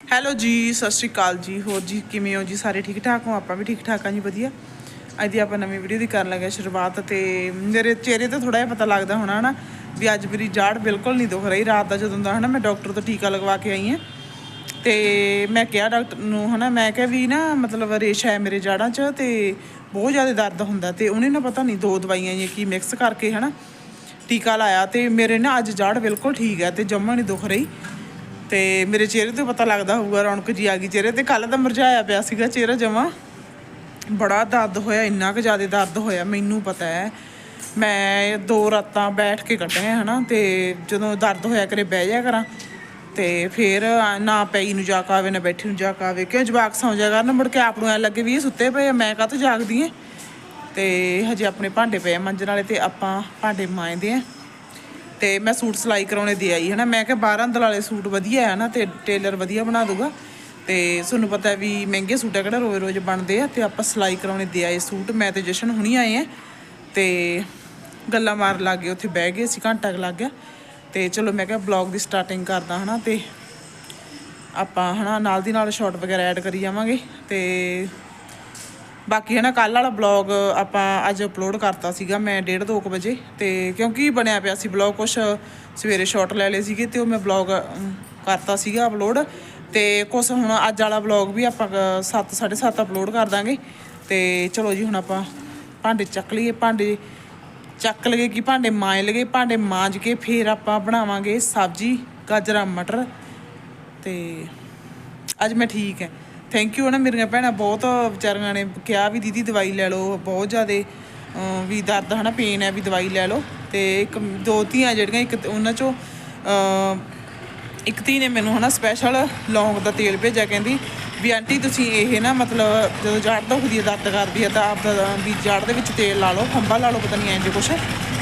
Hello ਜੀ, ਸਤਿ ਸ਼੍ਰੀ ਅਕਾਲ ਜੀ। ਹੋਰ ਜੀ, ਕਿਵੇਂ ਹੋ ਜੀ? ਸਾਰੇ ਠੀਕ ਠਾਕ ਹੋ? ਆਪਾਂ ਵੀ ਠੀਕ ਠਾਕ ਹਾਂ ਜੀ, ਵਧੀਆ। ਅੱਜ ਦੀ ਆਪਾਂ ਨਵੀਂ ਵੀਡੀਓ ਦੀ ਕਰਨ ਲੱਗੇ ਸ਼ੁਰੂਆਤ ਤੇ ਮੇਰੇ ਚਿਹਰੇ ਤੇ ਥੋੜਾ ਜਿਹਾ ਪਤਾ ਲੱਗਦਾ ਹੋਣਾ, ਹਨਾ, ਵੀ ਅੱਜ ਮੇਰੀ ਜਾੜ ਬਿਲਕੁਲ ਨਹੀਂ ਦੁਖ ਰਹੀ। ਰਾਤ ਦਾ ਜਦੋਂ ਦਾ, ਹਨਾ, ਮੈਂ ਡਾਕਟਰ ਤੋਂ ਟੀਕਾ ਲਗਵਾ ਕੇ ਆਈ ਹਾਂ। ਤੇ ਮੈਂ ਕਿਹਾ ਡਾਕਟਰ ਨੂੰ, ਹਨਾ, ਮੈਂ ਕਿਹਾ ਵੀ ਨਾ, ਮਤਲਬ ਰੇਸ਼ਾ ਹੈ ਮੇਰੇ ਜਾੜਾਂ 'ਚ ਤੇ ਬਹੁਤ ਜ਼ਿਆਦਾ ਦਰਦ ਹੁੰਦਾ ਤੇ ਉਹਨੇ ਨਾ ਪਤਾ ਨਹੀਂ ਦੋ ਦਵਾਈਆਂ ਜਿਹੀਆਂ ਕੀ ਮਿਕਸ ਕਰਕੇ, ਹਨਾ, ਟੀਕਾ ਲਾਇਆ ਤੇ ਮੇਰੇ ਨਾ ਅੱਜ ਜਾੜ ਬਿਲਕੁਲ ਠੀਕ ਹੈ ਤੇ ਜੰਮਾ ਨਹੀਂ ਦੁਖ ਰਹੀ। ਤੇ ਮੇਰੇ ਚਿਹਰੇ ਤੇ ਪਤਾ ਲੱਗਦਾ ਹੋਊਗਾ, ਰੌਣਕ ਜੀ ਆ ਗਈ ਚਿਹਰੇ ਤੇ। ਕੱਲ ਦਾ ਮਰਝਾਇਆ ਪਿਆ ਸੀਗਾ ਚਿਹਰਾ ਜਮਾ। ਬੜਾ ਦਰਦ ਹੋਇਆ, ਇੰਨਾ ਕੁ ਜ਼ਿਆਦਾ ਦਰਦ ਹੋਇਆ, ਮੈਨੂੰ ਪਤਾ ਹੈ। ਮੈਂ ਦੋ ਰਾਤਾਂ ਬੈਠ ਕੇ ਕੱਟੀਆਂ ਹਨਾ, ਤੇ ਜਦੋਂ ਦਰਦ ਹੋਇਆ ਕਰੇ ਬਹਿ ਜਾ ਕਰਾਂ। ਤੇ ਫਿਰ ਨਾ ਪਈ ਨੂੰ ਜਾ ਕੇ ਆਵੇ, ਨਾ ਬੈਠੀ ਨੂੰ ਜਾ ਕੇ ਆਵੇ। ਕਿਉਂ ਜਵਾਕ ਸੌਂ ਜਾ ਕਰਨ? ਮੁੜ ਕੇ ਆਪ ਨੂੰ ਐ ਲੱਗੇ ਵੀ ਇਹ ਸੁੱਤੇ ਪਏ ਆ, ਮੈਂ ਕਾਹਤੋਂ ਜਾਗਦੀ ਏ ਤੇ ਹਜੇ ਆਪਣੇ ਭਾਂਡੇ ਪਏ ਮੰਜਣ ਵਾਲੇ ਤੇ ਆਪਾਂ ਭਾਂਡੇ ਮਾਂਜਦੇ ਆ। ਤੇ ਮੈਂ ਸੂਟ ਸਿਲਾਈ ਕਰਾਉਣੇ ਦੇ ਆਈ, ਹਨਾ? ਮੈਂ ਕਿਹਾ ਬਾਹਰ ਅੰਦਰ ਵਾਲੇ ਸੂਟ ਵਧੀਆ ਹੈ ਨਾ, ਤੇ ਟੇਲਰ ਵਧੀਆ ਬਣਾ ਦੂਗਾ ਤੇ ਤੁਹਾਨੂੰ ਪਤਾ ਵੀ ਮਹਿੰਗੇ ਸੂਟ ਆ ਕਿਹੜਾ ਰੋਜ਼ ਰੋਜ਼ ਬਣਦੇ ਆ, ਤੇ ਆਪਾਂ ਸਿਲਾਈ ਕਰਾਉਣੇ ਦੇ ਆਏ ਸੂਟ। ਮੈਂ ਤੇ ਜਸ਼ਨ ਹੁਣੀ ਆਏ ਆ, ਤੇ ਗੱਲਾਂ ਮਾਰ ਲੱਗ ਗਏ, ਉੱਥੇ ਬਹਿ ਗਏ ਸੀ ਘੰਟਾ ਲੱਗ ਗਿਆ। ਤੇ ਚਲੋ ਮੈਂ ਕਿਹਾ ਬਲੌਗ ਦੀ ਸਟਾਰਟਿੰਗ ਕਰਦਾ, ਹਨਾ, ਤੇ ਆਪਾਂ, ਹਨਾ, ਨਾਲ ਦੀ ਨਾਲ ਸ਼ਾਰਟ ਵਗੈਰਾ ਐਡ ਕਰੀ ਜਾਵਾਂਗੇ। ਤੇ ਬਾਕੀ ਹੈ ਨਾ ਕੱਲ ਵਾਲਾ ਬਲੌਗ ਆਪਾਂ ਅੱਜ ਅਪਲੋਡ ਕਰਤਾ ਸੀਗਾ ਮੈਂ 1:30 ਦੋ ਕੁ ਵਜੇ ਤੇ ਕਿਉਂਕਿ ਬਣਿਆ ਪਿਆ ਸੀ ਬਲੌਗ ਕੁਛ ਸਵੇਰੇ ਸ਼ਾਰਟ ਲੈ ਲਏ ਸੀਗੇ ਤੇ ਉਹ ਮੈਂ ਬਲੌਗ ਕਰਤਾ ਸੀਗਾ ਅਪਲੋਡ ਤੇ ਕੁਛ ਹੁਣ ਅੱਜ ਵਾਲਾ ਬਲੌਗ ਵੀ ਆਪਾਂ 7 7:30 ਅਪਲੋਡ ਕਰ ਦਾਂਗੇ ਤੇ ਚਲੋ ਜੀ ਹੁਣ ਆਪਾਂ ਭਾਂਡੇ ਚੱਕ ਲਈਏ, ਭਾਂਡੇ ਚੱਕ ਲਗੇ ਕਿ ਭਾਂਡੇ ਮਾਂਜ ਲਗੇ ਭਾਂਡੇ ਮਾਂਜ ਕੇ ਫਿਰ ਆਪਾਂ ਬਣਾਵਾਂਗੇ ਸਬਜ਼ੀ, ਗਾਜਰਾਂ, ਮਟਰ ਤੇ ਅੱਜ ਮੈਂ ਠੀਕ ਹੈ ਥੈਂਕ ਯੂ ਨਾ ਮੇਰੀਆਂ ਭੈਣਾਂ, ਬਹੁਤ ਵਿਚਾਰੀਆਂ ਨੇ ਕਿਹਾ ਵੀ ਦੀਦੀ ਦਵਾਈ ਲੈ ਲਓ, ਬਹੁਤ ਜ਼ਿਆਦੇ ਵੀ ਦਰਦ, ਹਨਾ ਪੇਨ ਹੈ ਵੀ ਦਵਾਈ ਲੈ ਲਓ। ਤੇ ਇੱਕ, ਦੋ ਧੀਆਂ ਜਿਹੜੀਆਂ, ਇੱਕ ਉਹਨਾਂ ਚੋਂ ਇੱਕ ਧੀ ਨੇ ਮੈਨੂੰ, ਹਨਾ ਸਪੈਸ਼ਲ ਲੌਂਗ ਦਾ ਤੇਲ ਭੇਜਿਆ, ਕਹਿੰਦੀ ਵੀ ਆਂਟੀ ਤੁਸੀਂ ਇਹ ਨਾ, ਮਤਲਬ ਜਦੋਂ ਜੜ ਦੁਖਦੀ ਹੈ, ਦਰਦ ਕਰਦੀ ਹੈ, ਤਾਂ ਆਪ ਦਾ, ਵੀ ਜੜ ਦੇ ਵਿੱਚ ਤੇਲ ਲਾ ਲਓ, ਖੰਭਾ ਲਾ ਲਓ, ਪਤਾ ਨਹੀਂ ਇੰਜ ਕੁਛ।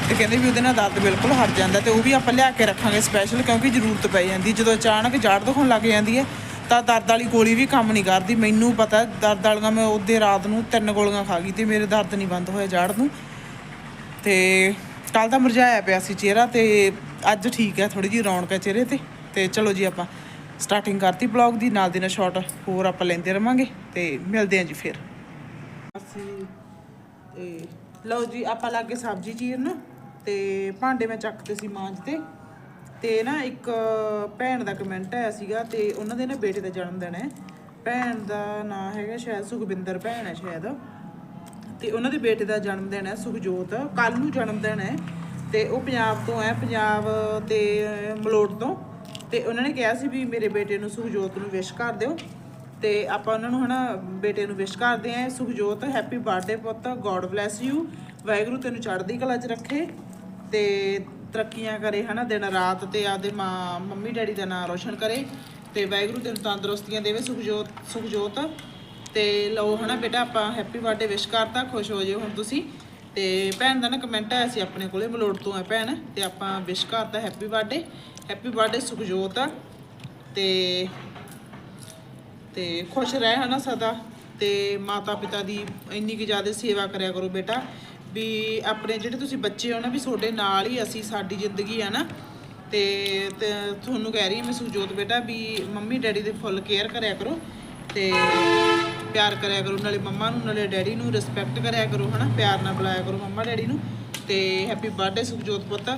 ਤੇ ਕਹਿੰਦੇ ਵੀ ਉਹਦੇ ਨਾਲ ਦਰਦ ਬਿਲਕੁਲ ਹਟ ਜਾਂਦਾ, ਤੇ ਉਹ ਵੀ ਆਪਾਂ ਲਿਆ ਕੇ ਰੱਖਾਂਗੇ ਸਪੈਸ਼ਲ ਕਿਉਂਕਿ ਜ਼ਰੂਰਤ ਪੈ ਜਾਂਦੀ ਜਦੋਂ ਅਚਾਨਕ ਜੜ ਦੁਖਣ ਲੱਗ ਜਾਂਦੀ ਹੈ ਤਾਂ ਦਰਦ ਵਾਲੀ ਗੋਲੀ ਵੀ ਕੰਮ ਨਹੀਂ ਕਰਦੀ। ਮੈਨੂੰ ਪਤਾ ਦਰਦ ਵਾਲੀਆਂ ਮੈਂ ਉਹਦੇ ਰਾਤ ਨੂੰ ਤਿੰਨ ਗੋਲੀਆਂ ਖਾ ਗਈ ਤੇ ਮੇਰੇ ਦਰਦ ਨਹੀਂ ਬੰਦ ਹੋਇਆ ਜੜ ਨੂੰ। ਤੇ ਕੱਲ ਤਾਂ ਮੁਰਝਾਇਆ ਪਿਆ ਸੀ ਚਿਹਰਾ ਤੇ ਅੱਜ ਠੀਕ ਹੈ ਥੋੜੀ ਜਿਹੀ ਰੌਣਕ ਹੈ ਚਿਹਰੇ ਤੇ। ਤੇ ਚਲੋ ਜੀ ਆਪਾਂ ਸਟਾਰਟਿੰਗ ਕਰਤੀ ਬਲੌਗ ਦੀ, ਨਾਲ ਦੀ ਨਾਲ ਸ਼ਾਰਟ ਹੋਰ ਆਪਾਂ ਲੈਂਦੇ ਰਵਾਂਗੇ ਤੇ ਮਿਲਦੇ ਹਾਂ ਜੀ ਫਿਰ। ਅਸੀਂ ਤੇ ਲਓ ਜੀ, ਆਪਾਂ ਲਾਗੇ ਸਬਜ਼ੀ ਚੀਰਨ ਤੇ ਭਾਂਡੇ ਮੈਂ ਚੱਕਦੇ ਸੀ ਮਾਂਜਦੇ ਤੇ ਨਾ ਇੱਕ ਭੈਣ ਦਾ ਕਮੈਂਟ ਆਇਆ ਸੀਗਾ ਤੇ ਉਹਨਾਂ ਦੇ ਨਾ ਬੇਟੇ ਦਾ ਜਨਮ ਦਿਨ ਹੈ। ਭੈਣ ਦਾ ਨਾਂ ਹੈਗਾ ਸ਼ਾਇਦ ਸੁਖਵਿੰਦਰ ਭੈਣ ਹੈ ਸ਼ਾਇਦ। ਤੇ ਉਹਨਾਂ ਦੇ ਬੇਟੇ ਦਾ ਜਨਮ ਦਿਨ ਹੈ ਸੁਖਜੋਤ। ਕੱਲ ਨੂੰ ਜਨਮ ਦਿਨ ਹੈ ਤੇ ਉਹ ਪੰਜਾਬ ਤੋਂ ਹੈ, ਪੰਜਾਬ ਤੇ ਮਲੋਟ ਤੋਂ। ਤੇ ਉਹਨਾਂ ਨੇ ਕਿਹਾ ਸੀ ਵੀ ਮੇਰੇ ਬੇਟੇ ਨੂੰ ਸੁਖਜੋਤ ਨੂੰ ਵਿਸ਼ ਕਰ ਦਿਓ। ਤੇ ਆਪਾਂ ਉਹਨਾਂ ਨੂੰ ਹਨਾ ਬੇਟੇ ਨੂੰ ਵਿਸ਼ ਕਰਦੇ ਆਂ ਸੁਖਜੋਤ ਹੈਪੀ ਬਰਥਡੇ ਪੁੱਤ ਗੋਡ ਬlesਸ ਯੂ ਵਾਹਿਗੁਰੂ ਤੈਨੂੰ ਚੜ੍ਹਦੀ ਕਲਾ 'ਚ ਰੱਖੇ। ਤੇ ਤਰੱਕੀਆਂ ਕਰੇ, ਹਨਾ? ਦਿਨ ਰਾਤ ਤੇ ਆਪਦੇ ਮਾਂ, ਮੰਮੀ, ਡੈਡੀ ਦਾ ਨਾਮ ਰੋਸ਼ਨ ਕਰੇ ਤੇ ਵਾਹਿਗੁਰੂ ਤੈਨੂੰ ਤੰਦਰੁਸਤੀਆਂ ਦੇਵੇ, ਸੁਖਜੋਤ ਸੁਖਜੋਤ ਤੇ ਲਓ, ਹਨਾ ਬੇਟਾ, ਆਪਾਂ ਹੈਪੀ ਬਰਥਡੇ ਵਿਸ਼ ਕਰਤਾ, ਖੁਸ਼ ਹੋ ਜਿਓ ਹੁਣ ਤੁਸੀਂ ਤੇ ਭੈਣ ਦਾ ਨਾ ਕਮੈਂਟ ਆਇਆ ਸੀ ਆਪਣੇ ਕੋਲੇ ਮਲੋੜ ਤੋਂ ਹੈ ਭੈਣ ਤੇ ਆਪਾਂ ਵਿਸ਼ ਕਰਤਾ happy birthday happy birthday Sukhjot ਤੇ ਤੇ ਖੁਸ਼ ਰਹਿ, ਹਨਾ ਸਦਾ ਤੇ ਮਾਤਾ ਪਿਤਾ ਦੀ ਇੰਨੀ ਕਿ ਜ਼ਿਆਦਾ ਸੇਵਾ ਕਰਿਆ ਕਰੋ ਬੇਟਾ ਵੀ ਆਪਣੇ ਜਿਹੜੇ ਤੁਸੀਂ ਬੱਚੇ ਹੋ ਨਾ, ਵੀ ਤੁਹਾਡੇ ਨਾਲ ਹੀ ਅਸੀਂ ਸਾਡੀ ਜ਼ਿੰਦਗੀ ਆ ਨਾ। ਤੇ ਤੁਹਾਨੂੰ ਕਹਿ ਰਹੀ ਹਾਂ ਮੈਂ ਸੁਖਜੋਤ ਬੇਟਾ, ਵੀ ਮੰਮੀ ਡੈਡੀ ਦੇ ਫੁੱਲ ਕੇਅਰ ਕਰਿਆ ਕਰੋ ਤੇ ਪਿਆਰ ਕਰਿਆ ਕਰੋ, ਨਾਲੇ ਮੰਮਾ ਨੂੰ, ਨਾਲੇ ਡੈਡੀ ਨੂੰ ਰਿਸਪੈਕਟ ਕਰਿਆ ਕਰੋ, ਹਨਾ। ਪਿਆਰ ਨਾਲ ਬੁਲਾਇਆ ਕਰੋ ਮੰਮਾ ਡੈਡੀ ਨੂੰ। ਤੇ ਹੈਪੀ ਬਰਥਡੇ ਸੁਖਜੋਤ ਪੁੱਤ।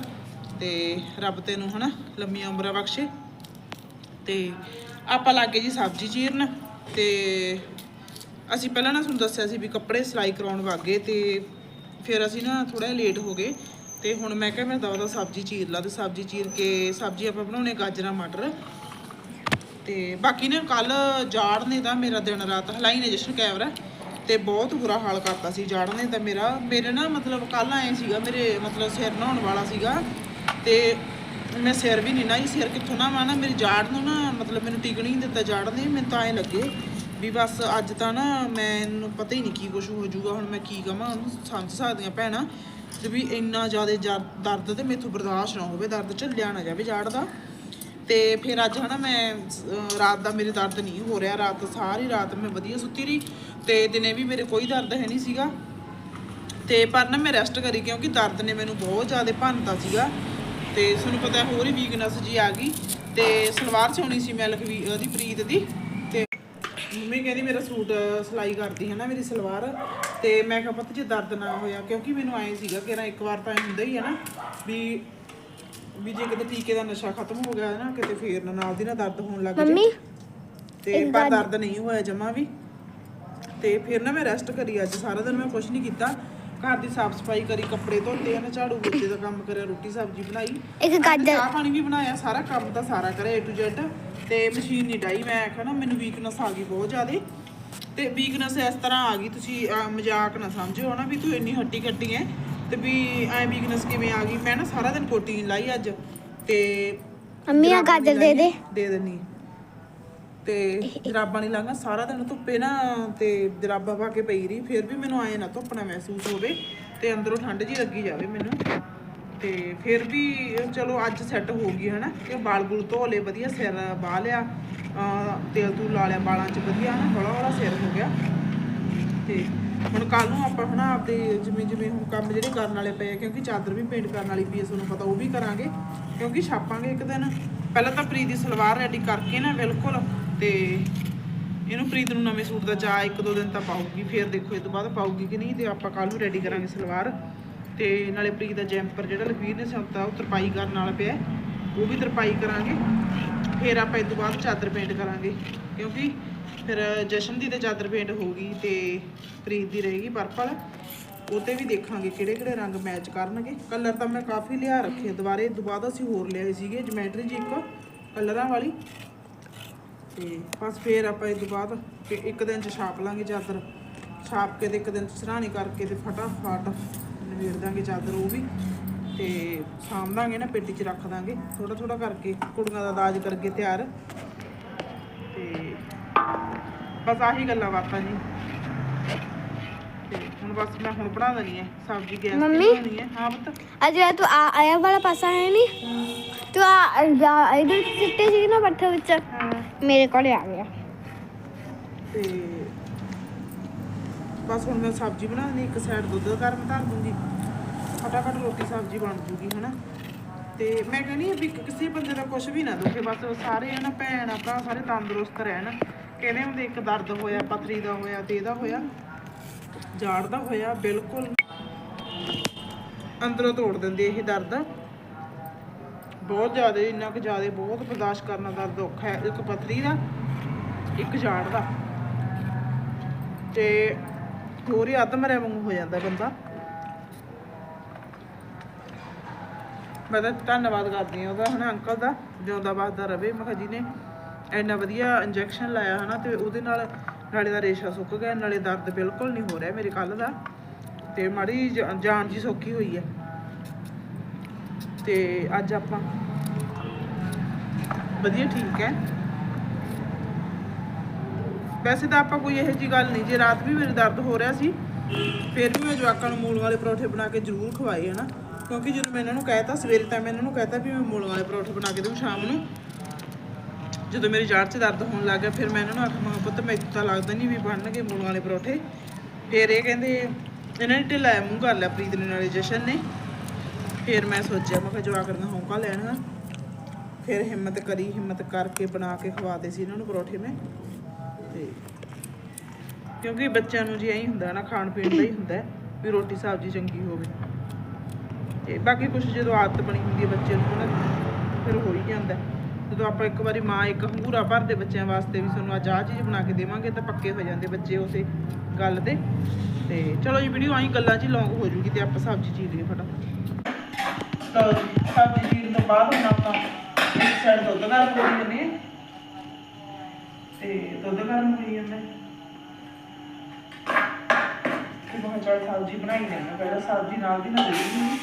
ਤੇ ਰੱਬ ਤੈਨੂੰ, ਹਨਾ, ਲੰਮੀਆਂ ਉਮਰਾਂ ਬਖਸ਼ੇ। ਤੇ ਆਪਾਂ ਲੱਗੇ ਜੀ ਸਬਜ਼ੀ ਚੀਰਨ। ਤੇ ਅਸੀਂ ਪਹਿਲਾਂ ਨਾ ਤੁਹਾਨੂੰ ਦੱਸਿਆ ਸੀ ਵੀ ਕੱਪੜੇ ਸਿਲਾਈ ਕਰਾਉਣ ਵਾਗੇ ਤੇ ਫਿਰ ਅਸੀਂ ਨਾ ਥੋੜਾ ਲੇਟ ਹੋ ਗਏ ਤੇ ਹੁਣ ਮੈਂ ਕਿਹਾ ਮੈਂ ਦਵਾ ਦਾ ਸਬਜ਼ੀ ਚੀਰ ਲਾ ਤੇ ਸਬਜ਼ੀ ਚੀਰ ਕੇ ਸਬਜ਼ੀ ਆਪਾਂ ਬਣਾਉਣੇ ਗਾਜਰਾਂ, ਮਟਰ। ਤੇ ਬਾਕੀ ਨੇ ਕੱਲ ਜਾੜ ਨੇ ਤਾਂ ਮੇਰਾ ਦਿਨ ਰਾਤ ਹਲਾਈ ਨੇ ਜਸ਼ਨ ਕੈਮਰਾ ਤੇ ਬਹੁਤ ਬੁਰਾ ਹਾਲ ਕਰਤਾ ਸੀ ਜਾੜ ਨੇ ਤਾਂ ਮੇਰਾ, ਮੇਰੇ ਨਾ ਮਤਲਬ ਕੱਲ ਆਏ ਸੀਗਾ, ਮੇਰੇ ਮਤਲਬ ਸਿਰ ਨਹਾਉਣ ਵਾਲਾ ਸੀਗਾ ਤੇ ਮੈਂ ਸਿਰ ਵੀ ਨਹੀਂ ਨਾ ਸਿਰ ਕਿੱਥੋਂ ਨਾ ਨਾ, ਮੇਰੀ ਜਾੜ ਨੂੰ ਨਾ ਮਤਲਬ ਮੈਨੂੰ ਟਿਕ ਨਹੀਂ ਦਿੱਤਾ ਜਾੜ ਨੇ, ਮੈਨੂੰ ਤਾਂ ਐ ਲੱਗੇ। ਵੀ ਬਸ ਅੱਜ ਤਾਂ ਨਾ ਮੈਨੂੰ ਪਤਾ ਹੀ ਨਹੀਂ ਕੀ ਕੁਝ ਹੋ ਜਾਊਗਾ, ਹੁਣ ਮੈਂ ਕੀ ਕਹਾਂ ਉਹਨੂੰ ਸਮਝ ਸਕਦੀਆਂ ਭੈਣਾਂ। ਤੇ ਵੀ ਇੰਨਾ ਜ਼ਿਆਦਾ ਦਰਦ ਤੇ ਮੈਥੋਂ ਬਰਦਾਸ਼ਤ ਨਾ ਹੋਵੇ, ਦਰਦ ਝੱਲਿਆ ਨਾ ਜਾਵੇ ਜਾੜ ਦਾ ਤੇ ਫਿਰ ਅੱਜ ਹਨਾ ਮੈਂ ਰਾਤ ਦਾ ਮੇਰੇ ਦਰਦ ਨਹੀਂ ਹੋ ਰਿਹਾ, ਰਾਤ ਸਾਰੀ ਰਾਤ ਮੈਂ ਵਧੀਆ ਸੁੱਤੀ ਰਹੀ, ਤੇ ਦਿਨੇ ਵੀ ਮੇਰੇ ਕੋਈ ਦਰਦ ਹੈ ਨਹੀਂ ਸੀਗਾ। ਤੇ ਪਰ ਨਾ ਮੈਂ ਰੈਸਟ ਕਰੀ ਕਿਉਂਕਿ ਦਰਦ ਨੇ ਮੈਨੂੰ ਬਹੁਤ ਜ਼ਿਆਦਾ ਭੰਨਤਾ ਸੀਗਾ। ਤੇ ਤੁਹਾਨੂੰ ਪਤਾ ਹੋਰ ਹੀ ਵੀਕਨੈਸ ਜੀ ਆ ਗਈ। ਤੇ ਸਲਵਾਰ ਸਿਉਣੀ ਸੀ ਮੈਂ ਲਖਵੀ, ਉਹਦੀ ਪ੍ਰੀਤ ਦੀ। ਮੰਮੀ ਕਹਿੰਦੀ ਮੇਰਾ ਸੂਟ ਸਿਲਾਈ ਕਰਦੀ ਹੈ ਨਾ ਮੇਰੀ ਸਲਵਾਰ। ਤੇ ਮੈਂ ਕਿਹਾ ਪੁੱਤ ਜੇ ਦਰਦ ਨਾ ਹੋਇਆ ਕਿਉਂਕਿ ਮੈਨੂੰ ਐਂ ਸੀਗਾ ਕਿ ਨਾ ਇੱਕ ਵਾਰ ਤਾਂ ਹੁੰਦਾ ਹੀ ਹੈ ਨਾ ਵੀ ਵੀ ਜੇ ਕਿਤੇ ਟੀਕੇ ਦਾ ਨਸ਼ਾ ਖਤਮ ਹੋ ਗਿਆ ਨਾ ਕਿਤੇ ਫੇਰ ਨਾ ਨਾਲ ਦੀ ਨਾਲ ਦਰਦ ਹੋਣ ਲੱਗ ਮੰਮੀ ਤੇ ਪਰ ਦਰਦ ਨਹੀਂ ਹੋਇਆ ਜਮਾ ਵੀ। ਤੇ ਫਿਰ ਨਾ ਮੈਂ ਰੈਸਟ ਕਰੀ ਅੱਜ ਸਾਰਾ ਦਿਨ ਮੈਂ ਕੁਝ ਨਹੀਂ ਕੀਤਾ। ਘਰ ਦੀ ਸਾਫ਼ ਸਫ਼ਾਈ ਕਰੀ ਕੱਪੜੇ ਧੋਤੇ ਆ ਨਾ ਝਾੜੂ ਪੋਚੇ ਦਾ ਕੰਮ ਕਰਿਆ ਰੋਟੀ ਸਬਜ਼ੀ ਬਣਾਈ। ਇੱਕ ਗਾਜਰ ਚਾਹ ਪਾਣੀ ਵੀ ਬਣਾਇਆ ਸਾਰਾ ਕੰਮ ਤਾਂ ਸਾਰਾ ਕਰਿਆ A to Z ਤੇ ਮਸ਼ੀਨ ਨਹੀਂ ਡਾਈ ਮੈਂ ਆਖਿਆ ਨਾ ਮੈਨੂੰ ਵੀਕਨੈਸ ਆ ਗਈ ਬਹੁਤ ਜ਼ਿਆਦੇ। ਤੇ ਵੀਕਨੈਸ ਇਸ ਤਰ੍ਹਾਂ ਆ ਗਈ ਤੁਸੀਂ ਮਜ਼ਾਕ ਨਾ ਸਮਝਿਓ ਨਾ ਵੀ ਤੂੰ ਇੰਨੀ ਹੱਟੀ ਕੱਟੀ ਐ ਤੇ ਵੀ ਐ ਵੀਕਨੈਸ ਕਿਵੇਂ ਆ ਗਈ। ਮੈਂ ਨਾ ਸਾਰਾ ਦਿਨ ਕੋਟੀਨ ਲਾਈ ਅੱਜ ਤੇ ਮੰਮੀ ਆ ਗਾਜਰ ਦੇ ਦੇ। ਦੇ ਦੇਣੀ ਤੇ ਜਰਾਬਾਂ ਨਹੀਂ ਲਾਂਗਾ ਸਾਰਾ ਦਿਨ ਧੁੱਪੇ ਨਾ ਤੇ ਜਰਾਬਾਂ ਪਾ ਕੇ ਪਈ ਰਹੀ ਫਿਰ ਵੀ ਮੈਨੂੰ ਆਏ ਨਾ ਧੁੱਪਣਾ ਮਹਿਸੂਸ ਹੋਵੇ ਤੇ ਅੰਦਰੋਂ ਠੰਡ ਜੀ ਲੱਗੀ ਜਾਵੇ ਮੈਨੂੰ। ਤੇ ਫਿਰ ਵੀ ਚਲੋ ਅੱਜ ਸੈੱਟ ਹੋ ਗਈ ਹਨਾ, ਕਿ ਬਾਲ ਗੁਲ ਧੋ ਲਏ, ਵਧੀਆ ਸਿਰ ਬਾਹ ਲਿਆ ਤੇਲ ਤੂਲ ਲਾ ਲਿਆ ਵਾਲਾਂ 'ਚ, ਵਧੀਆ ਹਨਾ ਹੌਲਾ ਹੌਲਾ ਸਿਰ ਹੋ ਗਿਆ। ਤੇ ਹੁਣ ਕੱਲ ਨੂੰ ਆਪਾਂ ਹਨਾ ਆਪਦੇ ਜਿਵੇਂ ਜਿਵੇਂ ਹੁਣ ਕੰਮ ਜਿਹੜੇ ਕਰਨ ਵਾਲੇ ਪਏ ਆ, ਕਿਉਂਕਿ ਚਾਦਰ ਵੀ ਪੇਂਟ ਕਰਨ ਵਾਲੀ ਪਈ ਆ, ਤੁਹਾਨੂੰ ਪਤਾ ਉਹ ਵੀ ਕਰਾਂਗੇ, ਕਿਉਂਕਿ ਛਾਪਾਂਗੇ ਇੱਕ ਦਿਨ। ਪਹਿਲਾਂ ਤਾਂ ਪ੍ਰੀਤ ਦੀ ਸਲਵਾਰ ਰੈਡੀ ਕਰਕੇ ਨਾ, ਬਿਲਕੁਲ, ਤੇ ਇਹਨੂੰ ਪ੍ਰੀਤ ਨੂੰ ਨਵੇਂ ਸੂਟ ਦਾ ਚਾ ਇੱਕ ਦੋ ਦਿਨ ਤਾਂ ਪਾਊਗੀ, ਫਿਰ ਦੇਖੋ ਇਹ ਤੋਂ ਬਾਅਦ ਪਾਊਗੀ ਕਿ ਨਹੀਂ, ਤੇ ਆਪਾਂ ਕੱਲ ਨੂੰ ਰੈਡੀ ਕਰਾਂਗੇ ਸਲਵਾਰ। ਤੇ ਨਾਲੇ ਪ੍ਰੀਤ ਦਾ ਜੈਂਪਰ ਜਿਹੜਾ ਲਖਵੀਰ ਨੇ ਸਿਉਂਤਾ ਉਹ ਤਰਪਾਈ ਕਰਨ ਨਾਲ ਪਿਆ ਉਹ ਵੀ ਤਰਪਾਈ ਕਰਾਂਗੇ। ਫਿਰ ਆਪਾਂ ਇਹ ਤੋਂ ਬਾਅਦ ਚਾਦਰ ਪੇਂਟ ਕਰਾਂਗੇ, ਕਿਉਂਕਿ ਫਿਰ ਜਸ਼ਨ ਦੀ ਤੇ ਚਾਦਰ ਪੇਂਟ ਹੋ ਗਈ ਤੇ ਪ੍ਰੀਤ ਦੀ ਰਹੇਗੀ ਪਰਪਲ ਉਹ ਤੇ ਵੀ ਦੇਖਾਂਗੇ ਕਿਹੜੇ ਕਿਹੜੇ ਰੰਗ ਮੈਚ ਕਰਨਗੇ। ਕਲਰ ਤਾਂ ਮੈਂ ਕਾਫੀ ਲਿਆ ਰੱਖੇ ਦੁਬਾਰੇ ਦੁਬਾਰਾ ਅਸੀਂ ਹੋਰ ਲਿਆਏ ਸੀਗੇ ਜਮੈਟਰੀ ਜੀ ਇੱਕ ਕਲਰਾਂ ਵਾਲੀ। ਤੇ ਬਸ ਫੇਰ ਆਪਾਂ ਇਹ ਤੋਂ ਬਾਅਦ ਕਿ ਇੱਕ ਦਿਨ ਚ ਛਾਪ ਲਾਂਗੇ ਚਾਦਰ। ਛਾਪ ਕੇ ਤੇ ਇੱਕ ਦਿਨ ਚ ਸਰਾਣੀ ਕਰਕੇ ਤੇ ਫਟਾਫਟ ਨਵੇੜ ਦਾਂਗੇ ਚਾਦਰ ਉਹ ਵੀ ਤੇ ਸਾਂਭ ਦਾਂਗੇ ਨਾ ਪੇਟੀ ਚ ਰੱਖ ਦਾਂਗੇ। ਥੋੜਾ ਥੋੜਾ ਕਰਕੇ ਕੁੜੀਆਂ ਦਾ ਦਾਜ ਕਰਕੇ ਤਿਆਰ। ਤੇ ਬਸ ਆਹੀ ਗੱਲਾਂ ਬਾਤਾਂ ਜੀ। ਤੇ ਹੁਣ ਬਸ ਮੈਂ ਹੁਣ ਬਣਾ ਦੇਣੀ ਹੈ ਸਬਜ਼ੀ ਗੈਸ ਤੇ ਮੰਮੀ? ਬਣਾਉਣੀ ਹੈ। ਹਾਂ ਪੁੱਤ। ਅੱਜ ਜਿਹੜਾ ਤੂੰ ਆ ਆਇਆ ਵਾਲਾ ਪਾਸਾ ਹੈ ਨਹੀਂ? ਤੂੰ ਆ ਜਾ- ਇਧਰ ਸਿੱਟੇ ਸੀ ਨਾ ਪੱਠੇ ਵਿੱਚ। ਹਾਂ। ਮੇਰੇ ਕੋਲੇ ਆ ਗਿਆ। ਤੇ ਬਸ ਹੁਣ ਮੈਂ ਸਬਜ਼ੀ ਬਣਾਉਣੀ, ਇੱਕ ਸਾਈਡ ਦੁੱਧ ਗਰਮ ਧਰ ਦੂੰਗੀ। ਫਟਾਫਟ ਰੋਟੀ ਸਬਜ਼ੀ ਬਣ ਜੂਗੀ, ਹਨਾ? ਤੇ ਮੈਂ ਕਹਿੰਦੀ ਹਾਂ ਵੀ ਕਿਸੇ ਬੰਦੇ ਦਾ ਕੁਝ ਵੀ ਨਾ ਦੁਖੇ, ਬਸ ਸਾਰੇ ਹਨਾ ਭੈਣ, ਭਰਾ ਸਾਰੇ ਤੰਦਰੁਸਤ ਰਹਿਣ। ਕਹਿੰਦੇ ਹੁੰਦੇ, ਇੱਕ ਦਰਦ ਹੋਇਆ, ਪਥਰੀ ਦਾ ਹੋਇਆ, ਤੇ ਇਹਦਾ ਹੋਇਆ, ਜਾੜ ਦਾ ਹੋਇਆ, ਬਿਲਕੁਲ। ਅੰਦਰੋਂ ਤੋੜ ਦਿੰਦੇ ਇਹ ਦਰਦ। ਬਹੁਤ ਜ਼ਿਆਦਾ, ਇੰਨਾ ਕੁ ਜ਼ਿਆਦਾ ਬਹੁਤ ਬਰਦਾਸ਼ਤ ਕਰਨਾ ਦਰਦ ਔਖਾ ਹੈ, ਇੱਕ ਪਥਰੀ ਦਾ, ਇੱਕ ਜਾੜ ਦਾ। ਤੇ ਹੋਰ ਹੀ ਅੱਧ ਮਰਿਆ ਵਾਂਗੂ ਹੋ ਜਾਂਦਾ ਬੰਦਾ। ਮੈਂ ਤਾਂ ਧੰਨਵਾਦ ਕਰਦੀ ਹਾਂ ਉਹਦਾ, ਹਨਾ ਅੰਕਲ ਦਾ, ਜਿਉਂਦਾ ਵੱਸਦਾ ਰਵੇ। ਮੈਂ ਕਿਹਾ ਜੀ ਇੰਨਾ ਵਧੀਆ ਇੰਜੈਕਸ਼ਨ ਲਾਇਆ ਹਨਾ ਤੇ ਉਹਦੇ ਨਾਲ ਨਾਲੇ ਦਾ ਰੇਸ਼ਾ ਸੁੱਕ ਗਿਆ, ਨਾਲੇ ਦਰਦ ਬਿਲਕੁਲ ਨਹੀਂ ਹੋ ਰਿਹਾ ਮੇਰੇ ਕੱਲ ਦਾ। ਤੇ ਮਾੜੀ ਜਾਨ ਜੀ ਸੌਖੀ ਹੋਈ ਹੈ। ਤੇ ਅੱਜ ਆਪਾਂ ਵਧੀਆ ਠੀਕ ਹੈ। ਵੈਸੇ ਤਾਂ ਆਪਾਂ ਕੋਈ ਇਹੋ ਜੀ ਗੱਲ ਨਹੀਂ, ਜੇ ਰਾਤ ਵੀ ਮੇਰੇ ਦਰਦ ਹੋ ਰਿਹਾ ਸੀ, ਫਿਰ ਵੀ ਮੈਂ ਜਵਾਕਾਂ ਨੂੰ ਮੂਲ ਵਾਲੇ ਪਰੌਠੇ ਬਣਾ ਕੇ ਜ਼ਰੂਰ ਖਵਾਏ ਹਨਾ। ਕਿਉਂਕਿ ਜਦੋਂ ਮੈਂ ਇਹਨਾਂ ਨੂੰ ਕਹਿਤਾ, ਸਵੇਰੇ ਤਾਂ ਮੈਂ ਇਹਨਾਂ ਨੂੰ ਕਹਿਤਾ ਵੀ ਮੈਂ ਮੂਲ ਵਾਲੇ ਪਰੌਠੇ ਬਣਾ ਕੇ ਦਊਂ ਸ਼ਾਮ ਨੂੰ। ਜਦੋਂ ਮੇਰੀ ਜਾੜ 'ਚ ਦਰਦ ਹੋਣ ਲੱਗ ਗਿਆ, ਫਿਰ ਮੈਂ ਇਹਨਾਂ ਨੂੰ ਆਖਿਆ ਪੁੱਤ ਮੈਨੂੰ ਤਾਂ ਲੱਗਦਾ ਨਹੀਂ ਵੀ ਬਣਨਗੇ ਮੂਲ ਵਾਲੇ ਪਰੌਠੇ। ਫਿਰ ਇਹ ਕਹਿੰਦੇ, ਇਹਨਾਂ ਨੇ ਢਿੱਲਾ ਮੂੰਹ ਕਰ ਲਿਆ, ਪ੍ਰੀਤ ਨੇ ਨਾਲੇ ਜਸ਼ਨ ਨੇ। ਫਿਰ ਮੈਂ ਸੋਚਿਆ, ਮੈਂ ਕਿਹਾ ਜਵਾਕ ਦਾ ਹੌਂਕਾ ਲੈਣਾ ਫਿਰ ਹਿੰਮਤ ਕਰੀ, ਹਿੰਮਤ ਕਰਕੇ ਬਣਾ ਕੇ ਖਵਾਦੇ ਸੀ ਇਹਨਾਂ ਨੂੰ ਪਰੌਠੇ ਮੈਂ। ਕਿਉਂਕਿ ਬੱਚਿਆਂ ਨੂੰ ਜੀ ਐਂ ਹੁੰਦਾ ਨਾ, ਖਾਣ ਪੀਣ ਦਾ ਹੀ ਹੁੰਦਾ ਵੀ ਰੋਟੀ ਸਬਜ਼ੀ ਚੰਗੀ ਹੋਵੇ। ਤੇ ਬਾਕੀ ਕੁਝ ਜਦੋਂ ਆਦਤ ਬਣੀ ਹੁੰਦੀ ਹੈ ਬੱਚੇ ਨੂੰ ਨਾ, ਫਿਰ ਹੋ ਹੀ ਜਾਂਦਾ ਜਦੋਂ ਆਪਾਂ ਇੱਕ ਵਾਰੀ ਮਾਂ ਇੱਕ ਹੰਗੂਰਾ ਭਰਦੇ ਬੱਚਿਆਂ ਵਾਸਤੇ ਵੀ ਤੁਹਾਨੂੰ ਅੱਜ ਆਹ ਚੀਜ਼ ਬਣਾ ਕੇ ਦੇਵਾਂਗੇ ਤਾਂ ਪੱਕੇ ਹੋ ਜਾਂਦੇ ਬੱਚੇ ਉਸੇ ਗੱਲ ਦੇ। ਤੇ ਚਲੋ ਜੀ, ਵੀਡੀਓ ਆਈ, ਗੱਲਾਂ 'ਚ ਲੌਂਗ ਹੋ ਜੂਗੀ ਤੇ ਆਪਾਂ ਸਬਜ਼ੀ ਚੀਰ ਲਈਏ ਫਟਾਫਟ। ਸਬਜ਼ੀ ਚੀਰਨ ਤੋਂ ਬਾਅਦ ਹੁਣ ਆਪਾਂ ਇੱਕ ਸਾਈਡ ਦੁੱਧ ਗਰਮ ਹੋ ਜਾਂਦੇ ਤੇ ਦੁੱਧ ਗਰਮ ਹੋਈ ਜਾਂਦਾ ਹੈ। ਤੇ ਚੜ ਸਬਜ਼ੀ ਬਣਾਈ ਲੈਣਾ ਪਹਿਲਾਂ ਸਬਜ਼ੀ ਨਾਲ ਦੀ ਨਾਲ ਦੇ ਦਿੰਦੀ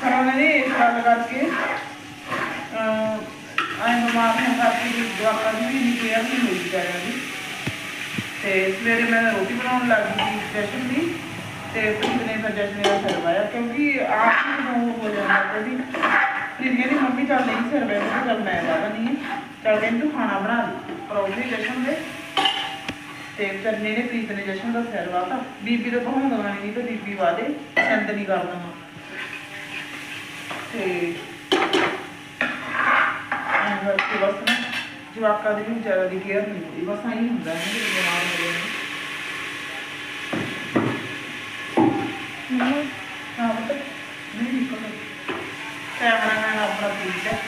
ਫਿਰ ਉਹਨਾਂ ਨੇ ਗੱਲ ਕਰਕੇ ਆਏ ਬਿਮਾਰ ਹੋਣ ਕਰਕੇ ਵੀ ਜਵਾਕਾਂ ਦੀ ਵੀ ਨਹੀਂ ਕੇਅਰ ਨਹੀਂ ਹੋਈ ਵਿਚਾਰਿਆਂ ਦੀ। ਤੇ ਸਵੇਰੇ ਮੈਂ ਰੋਟੀ ਬਣਾਉਣ ਲੱਗ ਗਈ ਜਸ਼ਨ ਦੀ। ਤੇ ਪ੍ਰੀਤ ਨੇ ਫਿਰ ਜਸ਼ਨ ਦਾ ਸਿਰ ਕਿਉਂਕਿ ਆਪ ਨੂੰ ਹੋ ਜਾਂਦਾ ਤੇ ਵੀ ਕਹਿੰਦੀ, ਮੰਮੀ, ਚੱਲ ਨਹੀਂ ਸਿਰ ਵਾਇਆ ਚੱਲ, ਮੈਂ ਲਾ ਨਹੀਂ ਚੱਲ ਕਹਿੰਦੀ, ਤੂੰ ਖਾਣਾ ਬਣਾ ਦੇ ਪਰੌਂਠੇ ਜਸ਼ਨ ਦੇ। ਤੇ ਫਿਰ ਨੇ, ਪ੍ਰੀਤ ਨੇ ਜਸ਼ਨ ਦਾ ਸਿਰ ਵਾਤਾ ਬੀਬੀ ਦਾ ਬਹੁਤ ਨਹੀਂ ਤੇ ਬੀਬੀ ਵਾਦੇ ਸੰਦ ਨਹੀਂ ਕਰਦਾ ਤੇ ਐਂ ਕਰਕੇ ਬਸ ਨਾ, ਜਵਾਕਾਂ ਦੀ ਵੀ ਜ਼ਿਆਦਾ ਦੀ ਕੇਅਰ ਨਹੀਂ ਹੁੰਦੀ। ਬਸ ਆਈ ਹੁੰਦਾ ਹੈ ਕਿ ਬਿਮਾਰ ਹੋ ਪਤਾ ਨਹੀਂ ਨਿਕਲ ਕੈਮਰਾਮੈਨ ਆਪਣਾ ਪ੍ਰੀਤ ਹੈ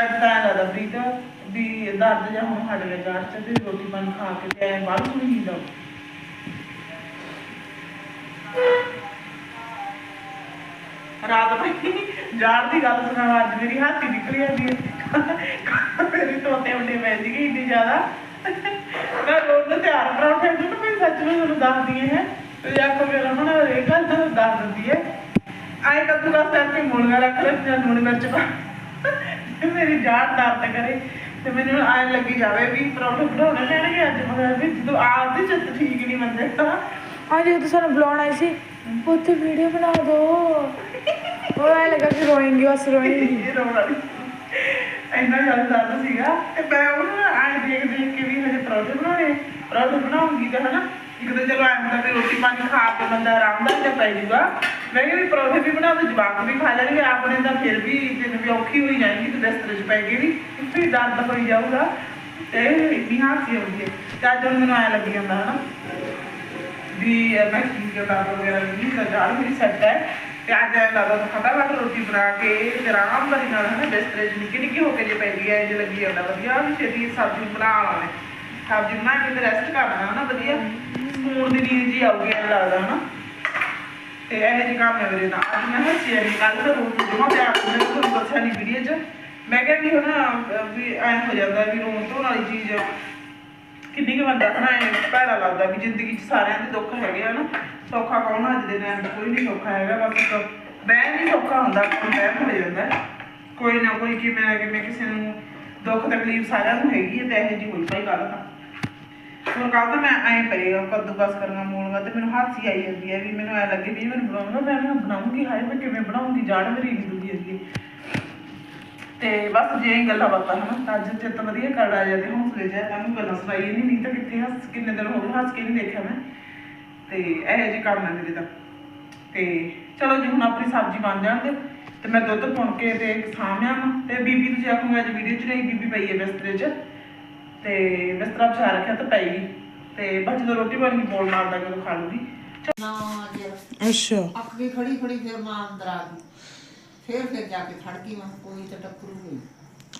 ਤੇ ਤਾਂ ਐਂ ਲੱਗਦਾ ਪ੍ਰੀਤ ਵੀ ਦਰਦ ਜਾਂ ਹੁਣ ਹਟ ਗਿਆ ਜਾੜ ਚ ਤੇ ਰੋਟੀ ਪਾਣੀ ਖਾ ਕੇ ਤੇ ਐਂ ਬਾਹਰ ਸੁਣੀ ਨਹੀਂ ਜਾਓ ਰਾਤ ਪਈ ਜਾੜ ਦੀ ਗੱਲ ਸੁਣਾ ਅੱਜ ਮੇਰੀ ਹਾਥੀ ਨਿਕਲੀ ਆਂਦੀ ਹੈ। ਮੇਰੀ ਤੋਤੇ ਉੱਡੇ ਪੈਂਦੀ ਗਈ ਇੰਨੀ ਜ਼ਿਆਦਾ। ਮੈਂ ਰੋਜ਼ ਨੂੰ ਤਿਆਰ ਕਰਾਂ ਫਿਰ ਨੂੰ ਮੈਂ ਸੱਚ ਵਿੱਚ ਤੁਹਾਨੂੰ ਦੱਸਦੀ ਹੈ। ਤੇ ਜਾ ਕੇ ਮੇਰਾ ਹੁਣ ਇਹ ਗੱਲ ਤਾਂ ਦੱਸ ਦਿੰਦੀ ਹੈ। ਆਏ ਕੱਦੂ ਦਾ ਸਿਰ ਤੇ ਮੁੰਡਾ ਰੱਖ ਲੈ ਤੇ ਲੂਣ ਮਿਰਚ ਪਾ। ਮੇਰੀ ਜਾੜ ਦਰਦ ਕਰੇ ਤੇ ਮੈਨੂੰ ਆਏ ਲੱਗੀ ਜਾਵੇ ਵੀ ਪਰੌਂਠੇ ਬਣਾਉਣੇ ਲੈਣਗੇ ਅੱਜ ਮਗਰ ਵੀ ਜਦੋਂ ਆਪਦੀ ਚਿੱਤ ਠੀਕ ਨਹੀਂ ਮੰਨਦੇ ਤਾਂ। ਹਾਂ ਜਦੋਂ ਸਾਨੂੰ ਬੁਲਾਉਣ ਆਈ ਸੀ ਉੱਥੇ ਵੀਡੀਓ ਬਣਾ ਦੋ। ਉਹ ਐ ਲੱਗਾ ਕਿ ਰੋਏਂਗੀ ਬਸ ਰੋਏਂਗੀ। ਇਹ ਰੋਣ ਇੰਨਾ ਜ਼ਿਆਦਾ ਦਰਦ ਸੀਗਾ। ਤੇ ਮੈਂ ਉਹਨੂੰ ਆਏ ਦੇਖ ਦੇਖ ਕੇ ਵੀ ਹਜੇ ਪਰੌਂਠੇ ਬਣਾਉਣੇ ਪਰੌਂਠੇ ਬਣਾਉਂਗੀ ਤਾਂ ਹਨਾ। ਇੱਕ ਤਾਂ ਚਲੋ ਐਂ ਹੁੰਦਾ ਵੀ ਰੋਟੀ ਪਾਣੀ ਖਾ ਕੇ ਬੰਦਾ ਆਰਾਮ ਨਾਲ ਤੇ ਪੈ ਜਾਊਗਾ। ਮੈਂ ਕਿਹਾ ਵੀ ਪਰੌਂਠੇ ਵੀ ਬਣਾ ਦੋ ਜਵਾਕ ਵੀ ਖਾ ਲੈਣਗੇ ਆਪਣੇ ਤਾਂ ਫਿਰ ਵੀ ਤੈਨੂੰ ਵੀ ਔਖੀ ਹੋਈ ਜਾਏਗੀ ਤੇ ਬਿਸਤਰੇ 'ਚ ਪੈ ਗਈ ਵੀ ਫਿਰ ਦਰਦ ਹੋਈ ਜਾਊਗਾ। ਤੇ ਇੰਨੀ ਹਾਸੀ ਆਉਂਦੀ ਹੈ। ਤੇ ਅੱਜ ਮੈਨੂੰ ਐਂ ਲੱਗੀ ਜਾਂਦਾ ਹਨਾ ਵੀ ਮੈਂ ਕੀ ਕਰਦਾ ਵਗੈਰਾ ਨਹੀਂ ਤਾਂ ਮੇਰੀ ਸੈੱਟ ਹੈ। ਤੇ ਅੱਜ ਐਂ ਲੱਗਦਾ ਤਾਂ ਫਟਾਫਟ ਰੋਟੀ ਬਣਾ ਕੇ ਤੇ ਆਰਾਮ ਨਾਲ ਨਾਲ ਹਨਾ ਬਿਸਤਰੇ 'ਚ ਨਿੱਕੀ ਨਿੱਕੀ ਹੋ ਕੇ ਜੇ ਪੈਂਦੀ ਹੈ ਜੇ ਲੱਗੀ ਜਾਂਦਾ, ਵਧੀਆ ਵੀ ਛੇਤੀ ਸਬਜ਼ੀ ਬਣਾ ਲਾਣੇ ਸਬਜ਼ੀ ਬਣਾ ਕੇ ਤੇ ਰੈਸਟ ਕਰਨਾ ਹਨਾ ਵਧੀਆ। ਸਕੂਨ ਦੀ ਨੀਂਦ ਜੀ ਆਉਗੀ ਐਂ ਲੱਗਦਾ ਹਨਾ। ਤੇ ਇਹ ਜਿਹੇ ਕੰਮ ਹੈ ਮੇਰੇ ਨਾਲ। ਅੱਜ ਮੈਂ ਹੱਸੀ ਨਹੀਂ ਕੱਲ ਤਾਂ ਰੋਟੀ ਜਮਾ ਪਿਆ ਮੈਂ ਤੁਹਾਨੂੰ ਦੱਸਿਆ ਨਹੀਂ ਵੀਡੀਓ 'ਚ। ਮੈਂ ਕਿਹਾ ਵੀ ਹੁਣ ਵੀ ਐਂ ਹੋ ਜਾਂਦਾ ਵੀ ਰੋਣ ਧੋਣ ਵਾਲੀ ਚੀਜ਼ ਕਿੰਨੀ ਕੁ ਬੰਦਾ ਹਨਾ ਐਂ ਭੈੜਾ ਲੱਗਦਾ ਵੀ ਜ਼ਿੰਦਗੀ 'ਚ ਸਾਰਿਆਂ ਦੇ ਦੁੱਖ ਹੈਗੇ ਆ ਸੌਖਾ ਕੌਣ ਅੱਜ ਦੇ ਟਾਈਮ ਕੋਈ ਨਹੀਂ ਸੌਖਾ ਹੈਗਾ, ਬਸ ਬਹਿ ਨਹੀਂ ਸੌਖਾ ਹੁੰਦਾ ਬਹਿ ਹੋ ਜਾਂਦਾ। ਕੋਈ ਨਾ ਕੋਈ ਕਿਵੇਂ ਨਾ ਕਿਵੇਂ ਕਿਸੇ ਨੂੰ ਦੁੱਖ ਤਕਲੀਫ ਸਾਰਿਆਂ ਨੂੰ ਹੈਗੀ ਹੈ ਤੇ ਇਹੋ ਜਿਹੀ ਹੋਈ ਭਾਈ ਗੱਲ ਤਾਂ ਹੁਣ ਕੱਲ ਤਾਂ ਮੈਂ ਐਂ ਪਈ ਕੱਦੂਕਸ ਕਰਾਂਗਾ ਮੂਲਗਾ ਤੇ ਮੈਨੂੰ ਹਾਸੀ ਆਈ ਜਾਂਦੀ ਹੈ ਵੀ ਮੈਨੂੰ ਐ ਲੱਗੇ ਵੀ ਮੈਨੂੰ ਬਣਾਉਣਾ, ਮੈਂ ਨਾ ਬਣਾਉਂਗੀ, ਹਾਏ ਮੈਂ ਕਿਵੇਂ ਬਣਾਉਂਗੀ, ਜਾੜ ਮੇਰੀ ਇੰਨੀ ਦੁਖੀ ਤੇ ਬਸ ਜੇ ਇਹ ਗੱਲਾਂ ਬਾਤਾਂ ਹਨ ਅੱਜ ਚਿੱਤ ਵਧੀਆ ਕਰ ਆ ਜਾਂਦੇ ਹੌਸਲੇ ਜਿਹਾ ਤੁਹਾਨੂੰ ਗੱਲਾਂ ਸੁਣਾਈ ਨਹੀਂ ਨਹੀਂ ਤਾਂ ਕਿੱਥੇ ਹੱਸ, ਕਿੰਨੇ ਦਿਨ ਹੋ ਗਏ ਹੱਸ ਕੇ ਨਹੀਂ ਦੇਖਿਆ ਮੈਂ। ਤੇ ਇਹੋ ਜਿਹੇ ਕੰਮ ਹੈ ਮੇਰੇ ਤਾਂ। ਤੇ ਚਲੋ ਜੀ, ਹੁਣ ਆਪਣੀ ਸਬਜ਼ੀ ਬਣ ਜਾਣਗੇ ਤੇ ਮੈਂ ਦੁੱਧ ਪੁਣ ਕੇ ਤੇ ਸਾਂਭਿਆ ਤੇ ਬੀਬੀ ਤੁਸੀਂ ਆਖੋਗੇ ਅੱਜ ਵੀਡੀਓ 'ਚ ਨਹੀਂ, ਬੀਬੀ ਪਈ ਹੈ ਬਿਸਤਰੇ 'ਚ। ਤੇ ਬਿਸਤਰਾ ਵਿਛਾ ਰੱਖਿਆ ਤਾਂ ਪਈ ਗਈ। ਤੇ ਬਸ ਜਦੋਂ ਰੋਟੀ ਬਣ ਗਈ ਬੋਲ ਮਾਰਦਾ ਜਦੋਂ ਖਾ ਲੂਗੀ ਨਾ ਜੇ ਅੱਛਾ। ਅੱਖ ਵੀ ਖੜੀ ਖੜੀ ਫਿਰ ਮਾਂ ਅੰਦਰ ਆ ਗਈ। ਫਿਰ ਫਿਰ ਜਾ ਕੇ ਖੜ ਗਈ ਮੈਂ ਕੋਈ ਤਾਂ ਟੱਕਰੂ ਹੋਈ।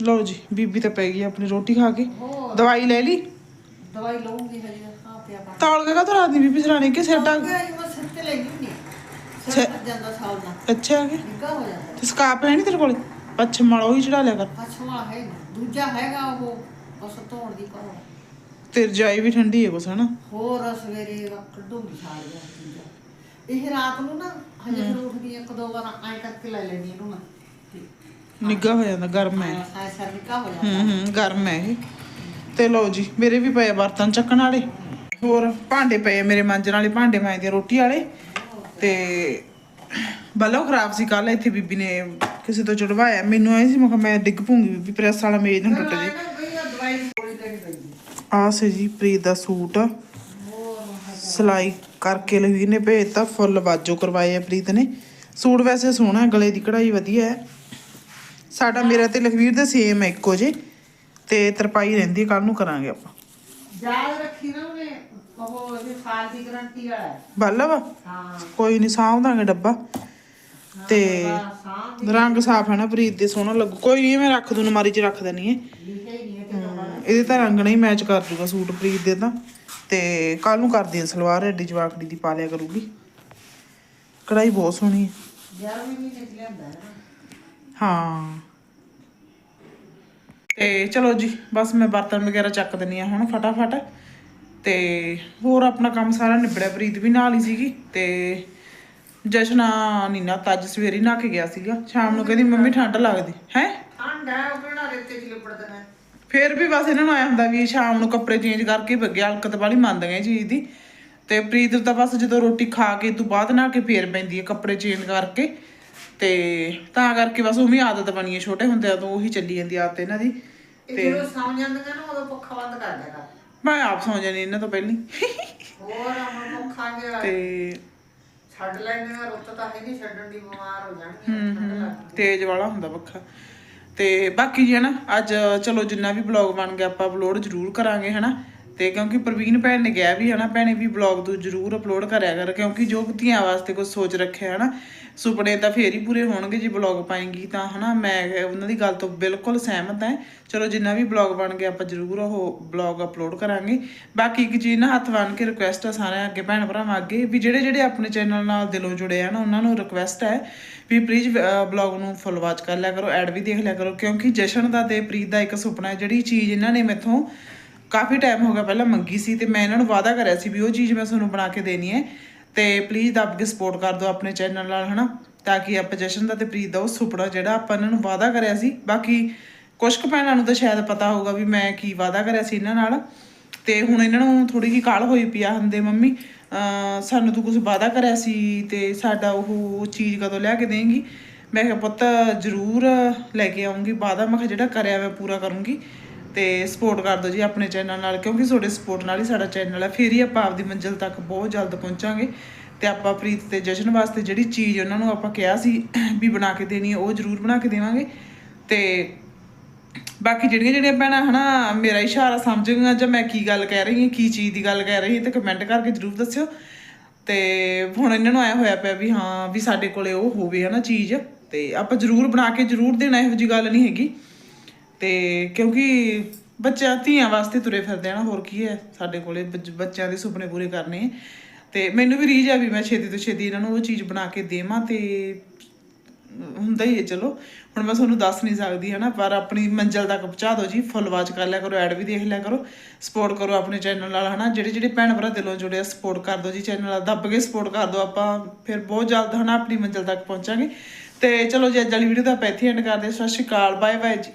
ਲਓ ਜੀ ਬੀਬੀ ਤਾਂ ਪੈ ਗਈ ਆਪਣੀ ਰੋਟੀ ਖਾ ਕੇ। ਹੋਰ? ਦਵਾਈ ਲੈ ਲਈ? ਦਵਾਈ ਲਊਂਗੀ ਹਜੇ ਆ ਪਿਆ ਪਾ ਤਾਲ ਕੇ ਕਾ ਦੀ ਬੀਬੀ ਸਰਾਣੇ ਕਿ ਸਿਰ ਟੰਗ ਮੈਂ ਸਿਰ ਤੇ ਲੈ ਜੂੰਗੀ ਸਿਰ ਸਿਰ- ਤੇ ਜਾਂਦਾ ਸਾਲ ਦਾ। ਅੱਛਾ ਗਿਆ ਨਿੱਘਾ ਹੋ ਜਾਂਦਾ। ਤੇ ਸਕਾਪ ਹੈ ਨਹੀਂ ਤੇਰੇ ਕੋਲ? ਪੱਛਮ ਵਾਲਾ ਉਹੀ ਚੜਾ ਲਿਆ ਕਰ। ਪਛਵਾ ਹੈ। ਦੂਜਾ ਹੈਗਾ ਉਹ। ਬਸ ਧੋਣ ਦੀ ਤੇ ਰਜਾਈ ਵੀ ਠੰਡੀ ਹੈ ਬਸ ਹਨਾ? ਹੋਰ ਸਵੇਰੇ ਕੱਢੂਗੀ ਦੂਜਾ ਇਹ ਰਾਤ ਨੂੰ ਨਾ ਹਜੇ ਫਿਰ ਉੱਠਦੀ ਇੱਕ ਦੋ ਵਾਰ ਐਂ ਕਰਕੇ ਲੈ ਲੈਣੀ ਇਹਨੂੰ ਮੈਂ। ਨਿੱਘਾ ਹੋ ਜਾਂਦਾ ਗਰਮ ਹੈ। ਹਾਂ ਸਰ ਨਿੱਘਾ ਹੋ ਹੂੰ ਜਾਂਦਾ। ਹੂੰ ਗਰਮ ਹੈ ਇਹ। ਤੇ ਲਓ ਜੀ ਮੇਰੇ ਵੀ ਪਏ ਬਰਤਨ ਚੱਕਣ ਵਾਲੇ। ਹੋਰ ਭਾਂਡੇ ਪਏ ਮੇਰੇ ਮਾਂਜਣ ਵਾਲੇ ਭਾਂਡੇ ਮਾਂਜਦੇ ਰੋਟੀ ਵਾਲੇ। ਤੇ ਬੱਲੋ ਖਰਾਬ ਸੀ ਕੱਲ ਇੱਥੇ ਬੀਬੀ ਨੇ ਕਿਸੇ ਤੋਂ ਚੜਵਾਇਆ। ਮੈਨੂੰ ਐ ਸੀ ਮੈਂ ਕਿਹਾ ਮੈਂ ਡਿੱਗ ਪੂੰਗੀ ਬੀਬੀ ਪ੍ਰੈਸ ਵਾਲਾ ਮੇਜ਼ ਨਾ ਟੁੱਟ ਜੇ ਆਹ ਸੇ ਜੀ ਪ੍ਰੀਤ ਦਾ ਸੂਟ। ਸਿਲਾਈ ਕਰਕੇ ਲਵੀਰ ਨੇ ਭੇਜਤਾ ਫੁੱਲ ਬਾਜੋ ਕਰਵਾਏ ਆ ਪ੍ਰੀਤ ਨੇ। ਸੂਟ ਵੈਸੇ ਸੋਹਣਾ ਗਲੇ ਦੀ ਕਢਾਈ ਵਧੀਆ ਹੈ। ਸਾਡਾ ਮੇਰਾ ਤੇ ਲਖਵੀਰ ਦਾ ਸੇਮ ਹੈ ਇੱਕੋ ਜੇ। ਤੇ ਤਰਪਾਈ ਰਹਿੰਦੀ ਕੱਲ ਨੂੰ ਕਰਾਂਗੇ ਆਪਾਂ। ਯਾਦ ਰੱਖੀ ਨਾ ਉਹਨੇ ਉਹ ਇਹਦੇ ਸਾਲ ਦੀ ਗਰੰਟੀ ਵਾਲਾ ਹੈ। ਬੱਲਵ? ਹਾਂ। ਕੋਈ ਨਹੀਂ ਸਾਂਭ ਦਾਂਗੇ ਡੱਬਾ। ਤੇ ਰੰਗ ਸਾਫ਼ ਹੈ ਨਾ ਪ੍ਰੀਤ ਦੇ ਸੋਹਣਾ ਲੱਗੂ। ਕੋਈ ਨਹੀਂ ਮੈਂ ਰੱਖ ਦੂੰ ਨਮਾਰੀ 'ਚ ਰੱਖ ਦਨੀ ਹੈ। ਇਹਦੇ ਤਾਂ ਰੰਗ ਨਹੀਂ ਮੈਚ ਕਰ ਜੂਗਾ ਸੂਟ ਪ੍ਰੀਤ ਦੇ ਤਾਂ। ਤੇ ਕੱਲ ਨੂੰ ਕਰਦੀ ਆ ਸਲਵਾਰ ਐਡੀ ਜਵਾਕੜੀ ਦੀ ਪਾ ਲਿਆ ਕਰੂਗੀ। ਕਢਾਈ ਬਹੁਤ ਸੋਹਣੀ ਹੈ ਯਾਰ ਨਹੀਂ ਹੈ। ਨਾ ਤੇ ਚਲੋ ਜੀ ਬਸ ਮੈਂ ਬਰਤਨ ਵਗੈਰਾ ਚੱਕ ਦਿੰਨੀ ਆ ਹੁਣ ਫਟਾਫਟ। ਤੇ ਹੋਰ ਆਪਣਾ ਕੰਮ ਸਾਰਾ ਨਿਬੜਿਆ ਪ੍ਰੀਤ ਵੀ ਨਾਲ ਹੀ ਸੀਗੀ। ਤੇ ਜਸ਼ਨਾ ਨੀਨਾ ਤਾਂ ਅੱਜ ਸਵੇਰੇ ਨਹਾ ਕੇ ਗਿਆ ਸੀਗਾ। ਸ਼ਾਮ ਨੂੰ ਕਹਿੰਦੀ ਮੰਮੀ ਠੰਡ ਲੱਗਦੀ। ਹੈ? ਠੰਡ ਹੈ ਉਹ ਕਿਹੜਾ ਰੇਤੇ 'ਚ ਦੇਣਾ ਫੇਰ ਵੀ ਬਸ ਇਹਨਾਂ ਨੂੰ ਆਇਆ ਹੁੰਦਾ ਵੀ ਸ਼ਾਮ ਨੂੰ ਕੱਪੜੇ ਚੇਂਜ ਕਰਕੇ ਬੱਗਿਆ ਹਲਕਤ ਵਾਲੀ ਮੰਨਦੀਆਂ ਇਹ ਚੀਜ਼ ਦੀ। ਤੇ ਪ੍ਰੀਤ ਤਾਂ ਬਸ ਜਦੋਂ ਰੋਟੀ ਖਾ ਕੇ ਤੋਂ ਬਾਅਦ ਨਹਾ ਕੇ ਫੇਰ ਪੈਂਦੀ ਹੈ ਕੱਪੜੇ ਚੇਂਜ ਕਰਕੇ। ਤੇ ਤਾਂ ਕਰਕੇ ਬਸ ਉਵੇਂ ਆਦਤ ਬਣੀ ਹੈ ਛੋਟੇ ਹੁੰਦਿਆਂ ਤੋਂ ਉਹੀ ਚੱਲੀ ਜਾਂਦੀ ਆਦਤ ਇਹਨਾਂ ਦੀ। ਇਹ ਜਦੋਂ ਸੌਂ ਜਾਂਦੀਆਂ ਨਾ ਉਦੋਂ ਪੱਖਾ ਬੰਦ ਕਰ ਦੇਗਾ ਮੈਂ ਆਪ ਸੌਂ ਜਾਣੀ ਇਹਨਾਂ ਤੋਂ ਪਹਿਲਾਂ। ਹੋਰ ਹੁਣ ਪੱਖਾ ਗਿਆ ਤੇ ਛੱਡ ਲੈਣੇ ਆ ਰੁੱਤ ਤਾਂ ਹੈ ਨਹੀਂ ਛੱਡਣ ਦੀ ਬਿਮਾਰ ਹੋ ਜਾਣਗੇ ਤੇਜ਼ ਵਾਲਾ ਹੁੰਦਾ ਪੱਖਾ ਤੇ ਬਾਕੀ ਜੀ ਹਨਾ, ਅੱਜ ਚਲੋ ਜਿੰਨਾ ਵੀ ਬਲੌਗ ਬਣ ਗਿਆ ਆਪਾਂ ਅਪਲੋਡ ਜ਼ਰੂਰ ਕਰਾਂਗੇ ਹਨਾ। ਤੇ ਕਿਉਂਕਿ ਪ੍ਰਵੀਨ ਭੈਣ ਨੇ ਕਿਹਾ ਵੀ ਹਨਾ, ਭੈਣੇ ਵੀ ਬਲੌਗ ਤੂੰ ਜ਼ਰੂਰ ਅਪਲੋਡ ਕਰਿਆ ਕਰ, ਕਿਉਂਕਿ ਜੋ ਧੀਆਂ ਵਾਸਤੇ ਕੁਝ ਸੋਚ ਰੱਖਿਆ ਹਨਾ ਸੁਪਨੇ ਤਾਂ ਫੇਰ ਹੀ ਪੂਰੇ ਹੋਣਗੇ ਜੇ ਬਲੌਗ ਪਾਏਂਗੀ ਤਾਂ, ਹਨਾ, ਮੈਂ ਉਹਨਾਂ ਦੀ ਗੱਲ ਤੋਂ ਬਿਲਕੁਲ ਸਹਿਮਤ ਹਾਂ। ਚਲੋ, ਜਿੰਨਾ ਵੀ ਬਲੌਗ ਬਣ ਗਿਆ, ਆਪਾਂ ਜ਼ਰੂਰ ਉਹ ਬਲੌਗ ਅਪਲੋਡ ਕਰਾਂਗੇ। ਬਾਕੀ ਇੱਕ ਚੀਜ਼ ਨਾ, ਹੱਥ ਬੰਨ ਕੇ ਰਿਕੁਐਸਟ ਆ ਸਾਰਿਆਂ ਅੱਗੇ, ਭੈਣ ਭਰਾਵਾਂ ਅੱਗੇ, ਵੀ ਜਿਹੜੇ ਜਿਹੜੇ ਆਪਣੇ ਚੈਨਲ ਨਾਲ ਦਿਲੋਂ ਜੁੜੇ ਆ ਨਾ, ਉਹਨਾਂ ਨੂੰ ਰਿਕੁਐਸਟ ਹੈ ਵੀ ਪਲੀਜ਼ ਬਲੌਗ ਨੂੰ ਫੁੱਲ ਵਾਚ ਕਰ ਲਿਆ ਕਰੋ ਐਡ ਵੀ ਦੇਖ ਲਿਆ ਕਰੋ, ਕਿਉਂਕਿ ਜਸ਼ਨ ਦਾ ਤੇ ਪ੍ਰੀਤ ਦਾ ਇੱਕ ਸੁਪਨਾ ਹੈ, ਜਿਹੜੀ ਚੀਜ਼ ਇਹਨਾਂ ਨੇ ਮੈਥੋਂ ਕਾਫੀ ਟਾਈਮ ਹੋ ਗਿਆ ਪਹਿਲਾਂ ਮੰਗੀ ਸੀ ਤੇ ਮੈਂ ਇਹਨਾਂ ਨੂੰ ਵਾਅਦਾ ਕਰਿਆ ਸੀ ਵੀ ਉਹ ਚੀਜ਼ ਮੈਂ ਤੁਹਾਨੂੰ ਬਣਾ ਕੇ ਦੇਣੀ ਹੈ ਤੇ ਪਲੀਜ਼ ਦੱਬ ਕੇ ਸਪੋਰਟ ਕਰ ਦਿਓ ਆਪਣੇ ਚੈਨਲ ਨਾਲ, ਹਨਾ? ਤਾਂ ਕਿ ਆਪਾਂ ਜਸ਼ਨ ਦਾ ਤੇ ਪ੍ਰੀਤ ਦਾ ਉਹ ਸੁਪਨਾ ਜਿਹੜਾ ਆਪਾਂ ਇਹਨਾਂ ਨੂੰ ਵਾਅਦਾ ਕਰਿਆ ਸੀ। ਬਾਕੀ ਕੁਝ ਕੁ ਭੈਣਾਂ ਨੂੰ ਤਾਂ ਸ਼ਾਇਦ ਪਤਾ ਹੋਊਗਾ ਵੀ ਮੈਂ ਕੀ ਵਾਅਦਾ ਕਰਿਆ ਸੀ ਇਹਨਾਂ ਨਾਲ। ਤੇ ਹੁਣ ਇਹਨਾਂ ਨੂੰ ਥੋੜੀ ਜਿਹੀ ਕਾਲ ਹੋਈ ਪਿਆ ਹੁੰਦੇ ਮੰਮੀ। ਸਾਨੂੰ ਤੂੰ ਕੁਝ ਵਾਅਦਾ ਕਰਿਆ ਸੀ ਤੇ ਸਾਡਾ ਉਹ ਚੀਜ਼ ਕਦੋਂ ਲੈ ਕੇ ਦੇਂਗੀ? ਮੈਂ ਕਿਹਾ, ਪੁੱਤ ਜ਼ਰੂਰ ਲੈ ਕੇ ਆਉਂਗੀ, ਵਾਅਦਾ। ਮੈਂ ਕਿਹਾ, ਜਿਹੜਾ ਕਰਿਆ ਮੈਂ ਪੂਰਾ ਕਰੂੰਗੀ। ਤੇ ਸਪੋਰਟ ਕਰ ਦਿਓ ਜੀ ਆਪਣੇ ਚੈਨਲ ਨਾਲ, ਕਿਉਂਕਿ ਤੁਹਾਡੇ ਸਪੋਰਟ ਨਾਲ ਹੀ ਸਾਡਾ ਚੈਨਲ ਹੈ। ਫਿਰ ਹੀ ਆਪਾਂ ਆਪਦੀ ਮੰਜ਼ਿਲ ਤੱਕ ਬਹੁਤ ਜਲਦ ਪਹੁੰਚਾਂਗੇ। ਤੇ ਆਪਾਂ ਪ੍ਰੀਤ ਤੇ ਜਸ਼ਨ ਵਾਸਤੇ ਜਿਹੜੀ ਚੀਜ਼ ਉਹਨਾਂ ਨੂੰ ਆਪਾਂ ਕਿਹਾ ਸੀ ਵੀ ਬਣਾ ਕੇ ਦੇਣੀ ਹੈ, ਉਹ ਜ਼ਰੂਰ ਬਣਾ ਕੇ ਦੇਵਾਂਗੇ। ਤੇ ਬਾਕੀ ਜਿਹੜੀਆਂ ਜਿਹੜੀਆਂ ਭੈਣਾਂ, ਹਨਾ, ਮੇਰਾ ਇਸ਼ਾਰਾ ਸਮਝ ਗਈਆਂ ਜਾਂ ਮੈਂ ਕੀ ਗੱਲ ਕਹਿ ਰਹੀ ਹਾਂ, ਕੀ ਚੀਜ਼ ਦੀ ਗੱਲ ਕਹਿ ਰਹੀ ਹਾਂ, ਤੇ ਕਮੈਂਟ ਕਰਕੇ ਜਰੂਰ ਦੱਸਿਓ। ਤੇ ਹੁਣ ਇਹਨਾਂ ਨੂੰ ਆਇਆ ਹੋਇਆ ਪਿਆ ਵੀ ਹਾਂ, ਵੀ ਸਾਡੇ ਕੋਲੇ ਉਹ ਹੋਵੇ, ਹਨਾ, ਚੀਜ਼। ਤੇ ਆਪਾਂ ਜਰੂਰ ਬਣਾ ਕੇ ਜਰੂਰ ਦੇਣਾ, ਇਹੋ ਜੀ ਗੱਲ ਨਹੀਂ ਹੈਗੀ। ਤੇ ਕਿਉਂਕਿ ਬੱਚਿਆਂ, ਧੀਆਂ ਵਾਸਤੇ ਤੁਰੇ ਫਿਰਦੇ ਆ ਨਾ, ਹੋਰ ਕੀ ਹੈ ਸਾਡੇ ਕੋਲੇ, ਬੱਚ- ਬੱਚਿਆਂ ਦੇ ਸੁਪਨੇ ਪੂਰੇ ਕਰਨੇ ਆ। ਤੇ ਮੈਨੂੰ ਵੀ ਰੀਝ ਆ ਵੀ ਮੈਂ ਛੇਤੀ ਤੋਂ ਛੇਤੀ ਇਹਨਾਂ ਨੂੰ ਉਹ ਚੀਜ਼ ਬਣਾ ਕੇ ਦੇਵਾਂ ਤੇ ਹੁੰਦਾ ਹੀ ਹੈ, ਚਲੋ ਹੁਣ ਮੈਂ ਤੁਹਾਨੂੰ ਦੱਸ ਨਹੀਂ ਸਕਦੀ, ਹਨਾ, ਪਰ ਆਪਣੀ ਮੰਜ਼ਿਲ ਤੱਕ ਪਹੁੰਚਾ ਦਿਓ ਜੀ ਫੁੱਲ ਵਾਚ ਕਰ ਲਿਆ ਕਰੋ, ਐਡ ਵੀ ਦੇਖ ਲਿਆ ਕਰੋ ਸਪੋਰਟ ਕਰੋ ਆਪਣੇ ਚੈਨਲ ਨਾਲ, ਹਨਾ ਜਿਹੜੇ ਜਿਹੜੇ ਭੈਣ ਭਰਾ ਦਿਲੋਂ ਜੁੜੇ ਆ ਸਪੋਰਟ ਕਰ ਦਿਓ ਜੀ ਚੈਨਲ ਨਾਲ, ਦੱਬ ਕੇ ਸਪੋਰਟ ਕਰ ਦਿਓ ਆਪਾਂ, ਫਿਰ ਬਹੁਤ ਜਲਦ, ਹਨਾ, ਆਪਣੀ ਮੰਜ਼ਿਲ ਤੱਕ ਪਹੁੰਚਾਂਗੇ ਤੇ ਚਲੋ ਜੀ, ਅੱਜ ਵਾਲੀ ਵੀਡੀਓ ਤਾਂ ਆਪਾਂ ਇੱਥੇ ਐਂਡ ਕਰਦੇ ਹਾਂ। ਸਤਿ ਸ਼੍ਰੀ ਅਕਾਲ ਬਾਏ ਬਾਏ ਜੀ